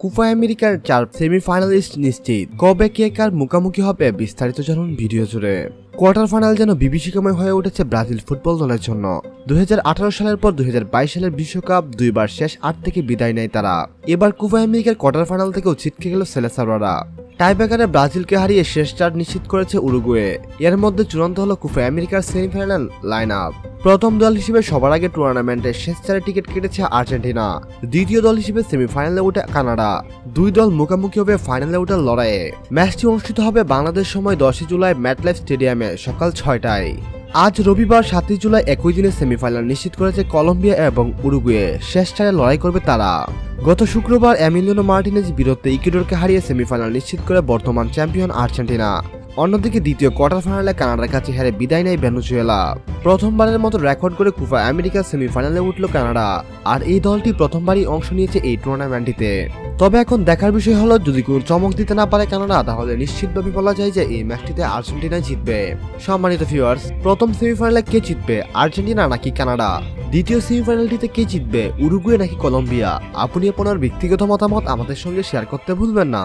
কুফা আমেরিকার চার সেমিফাইনালিস্ট নিশ্চিত কবে কে কার মুখোমুখি হবে বিস্তারিত জানুন ভিডিও জুড়ে। কোয়ার্টার ফাইনাল যেন বিভীষিকাময় হয়ে উঠেছে ব্রাজিল ফুটবল দলের জন্য। দুই হাজার আঠারো সালের পর দু হাজার বাইশ সালের বিশ্বকাপ দুইবার শেষ আট থেকে বিদায় নেয় তারা। এবার কুফা আমেরিকার কোয়ার্টার ফাইনাল থেকেও ছিটকে গেল সেলেসাররা টাইব্রেকারে ব্রাজিলকে হারিয়ে শেষ চার নিশ্চিত করেছে উরুগুয়ে। এর মধ্যে চূড়ান্ত হলো কুফা আমেরিকার সেমিফাইনাল লাইন আপ প্রথম দল হিসেবে সবার আগে টুর্নামেন্টের শেষ চারে টিকিট কেটেছে আর্জেন্টিনা। দ্বিতীয় দল হিসেবে সেমিফাইনালে উঠে কানাডা। দুই দল মুখোমুখি হবে ফাইনালে ওঠার লড়াইয়ে। ম্যাচটি অনুষ্ঠিত হবে বাংলাদেশ সময় দশই জুলাই ম্যাটলাইফ স্টেডিয়ামে সকাল ছয়টায়। আজ রবিবার সাতই জুলাই একই দিনে সেমিফাইনাল নিশ্চিত করেছে কলম্বিয়া এবং উরুগুয়ে। শেষ চারে লড়াই করবে তারা। গত শুক্রবার অ্যামিলিনো মার্টিনেজ বিরুদ্ধে ইকুয়েডরকে হারিয়ে সেমিফাইনাল নিশ্চিত করে বর্তমান চ্যাম্পিয়ন আর্জেন্টিনা। অন্যদিকে দ্বিতীয় কোয়ার্টার ফাইনালে কানাডার কাছে হেরে বিদায় নেয় ভেনুজুয়েলা। প্রথমবারের মতো রেকর্ড করে কুফা আমেরিকার সেমিফাইনালে উঠল কানাডা, আর এই দলটি প্রথমবারই অংশ নিয়েছে এই টুর্নামেন্টটিতে তবে এখন দেখার বিষয় হলো, যদি কোনো চমক দিতে না পারে কানাডা, তাহলে নিশ্চিতভাবে বলা যায় যে এই ম্যাচটিতে আর্জেন্টিনা জিতবে। সম্মানিত ভিউয়ার্স প্রথম সেমিফাইনালে কে জিতবে, আর্জেন্টিনা নাকি কানাডা? দ্বিতীয় সেমিফাইনালটিতে কে জিতবে, উরুগুয়ে নাকি কলম্বিয়া? আপনি আপনার ব্যক্তিগত মতামত আমাদের সঙ্গে শেয়ার করতে ভুলবেন না।